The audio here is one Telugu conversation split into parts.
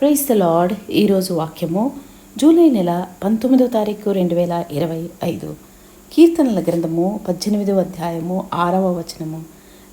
Price the lord. ఈరోజు వాక్యము జూలై నెల పంతొమ్మిదో తారీఖు రెండు వేల ఇరవై ఐదు. కీర్తనల గ్రంథము పద్దెనిమిదవ అధ్యాయము ఆరవ వచనము.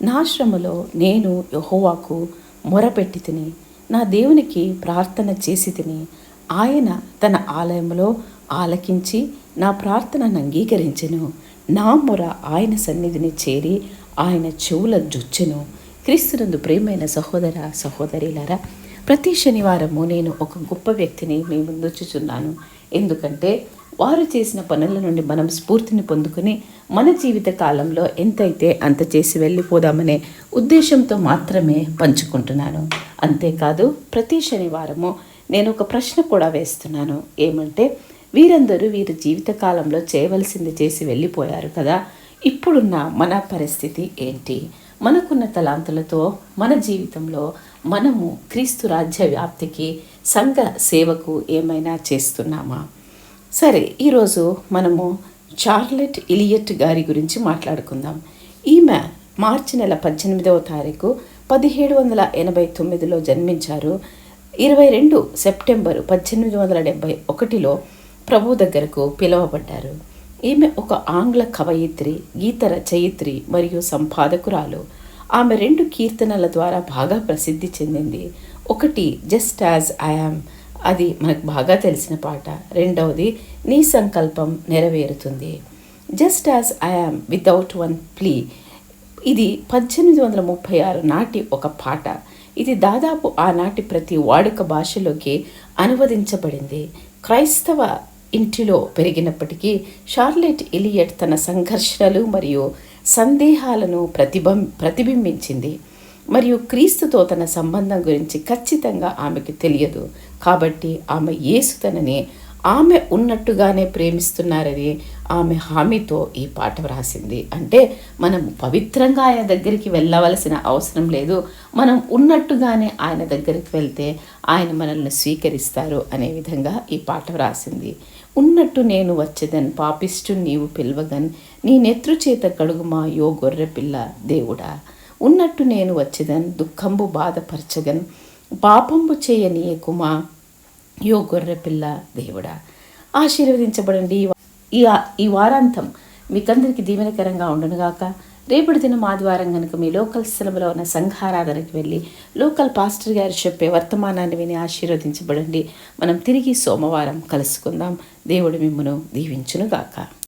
నా శ్రమలో నేను యహోవాకు మొరపెట్టి తిని నా దేవునికి ప్రార్థన చేసి తిని ఆయన తన ఆలయంలో ఆలకించి నా ప్రార్థనను అంగీకరించెను. నా మొర ఆయన సన్నిధిని చేరి ఆయన చెవుల జుచ్చెను. క్రీస్తునందు ప్రేమైన సహోదర సహోదరిలారా ప్రతి శనివారము నేను ఒక గొప్ప వ్యక్తిని మీ ముందుచుచున్నాను ఎందుకంటే వారు చేసిన పనుల నుండి మనం స్ఫూర్తిని పొందుకుని మన జీవిత కాలంలో ఎంతైతే అంత చేసి వెళ్ళిపోదామనే ఉద్దేశంతో మాత్రమే పంచుకుంటున్నాను. అంతేకాదు ప్రతి శనివారము నేను ఒక ప్రశ్న కూడా వేస్తున్నాను. ఏమంటే వీరందరూ వీరి జీవిత కాలంలో చేయవలసింది చేసి వెళ్ళిపోయారు కదా. ఇప్పుడున్న మన పరిస్థితి ఏంటి? మనకున్న తలాంతులతో మన జీవితంలో మనము క్రీస్తు రాజ్య వ్యాప్తికి సంఘ సేవకు ఏమైనా చేస్తున్నామా? సరే ఈరోజు మనము చార్లెట్ ఇలియట్ గారి గురించి మాట్లాడుకుందాం. ఈమె మార్చి నెల పద్దెనిమిదవ తారీఖు పదిహేడు వందల ఎనభై తొమ్మిదిలో జన్మించారు. ఇరవై రెండు సెప్టెంబరు పద్దెనిమిది వందల డెబ్భై ఒకటిలో ప్రభు దగ్గరకు పిలువబడ్డారు. ఈమె ఒక ఆంగ్ల కవయిత్రి గీత రచయిత్రి మరియు సంపాదకురాలు. ఆమె రెండు కీర్తనల ద్వారా బాగా ప్రసిద్ధి చెందింది. ఒకటి జస్ట్ యాజ్ ఐఆమ్ అది మనకు బాగా తెలిసిన పాట. రెండవది నీ సంకల్పం నెరవేరుతుంది just as I am without one plea ఇది పద్దెనిమిది వందల ముప్పై ఆరు నాటి ఒక పాట. ఇది దాదాపు ఆనాటి ప్రతి వాడుక భాషలోకి అనువదించబడింది. క్రైస్తవ ఇంటిలో పెరిగినప్పటికీ షార్లెట్ ఇలియట్ తన సంఘర్షణలు మరియు సందేహాలను ప్రతిబం ప్రతిబింబించింది. మరియు క్రీస్తుతో తన సంబంధం గురించి ఖచ్చితంగా ఆమెకు తెలియదు. కాబట్టి ఆమె యేసు తనని ఆమె ఉన్నట్టుగానే ప్రేమిస్తున్నారని ఆమె హామీతో ఈ పాట వ్రాసింది. అంటే మనం పవిత్రంగా ఆయన దగ్గరికి వెళ్ళవలసిన అవసరం లేదు. మనం ఉన్నట్టుగానే ఆయన దగ్గరికి వెళ్తే ఆయన మనల్ని స్వీకరిస్తారు అనే విధంగా ఈ పాట వ్రాసింది. ఉన్నట్టు నేను వచ్చేదన్ పాపిష్టు నీవు పిలవగన్ నీ నెత్రు చేత కడుగుమా యో గొర్రె పిల్ల దేవుడా. ఉన్నట్టు నేను వచ్చేదన్ దుఃఖంబు బాధపరచగన్ పాపంబు చేయనీయకుమా యో గొర్రె పిల్ల దేవుడా ఆశీర్వదించబడండి. ఈ ఈ వారాంతం మీకందరికీ దీవెనకరంగా ఉండనుగాక రేపటి దినం ఆదివారం కనుక మీ లోకల్ స్థలంలో ఉన్న సంఘారాధనకి వెళ్ళి లోకల్ పాస్టర్ గారు చెప్పే వర్తమానాన్ని విని ఆశీర్వదించబడండి. మనం తిరిగి సోమవారం కలుసుకుందాం. దేవుడు మిమ్మను దీవించునుగాక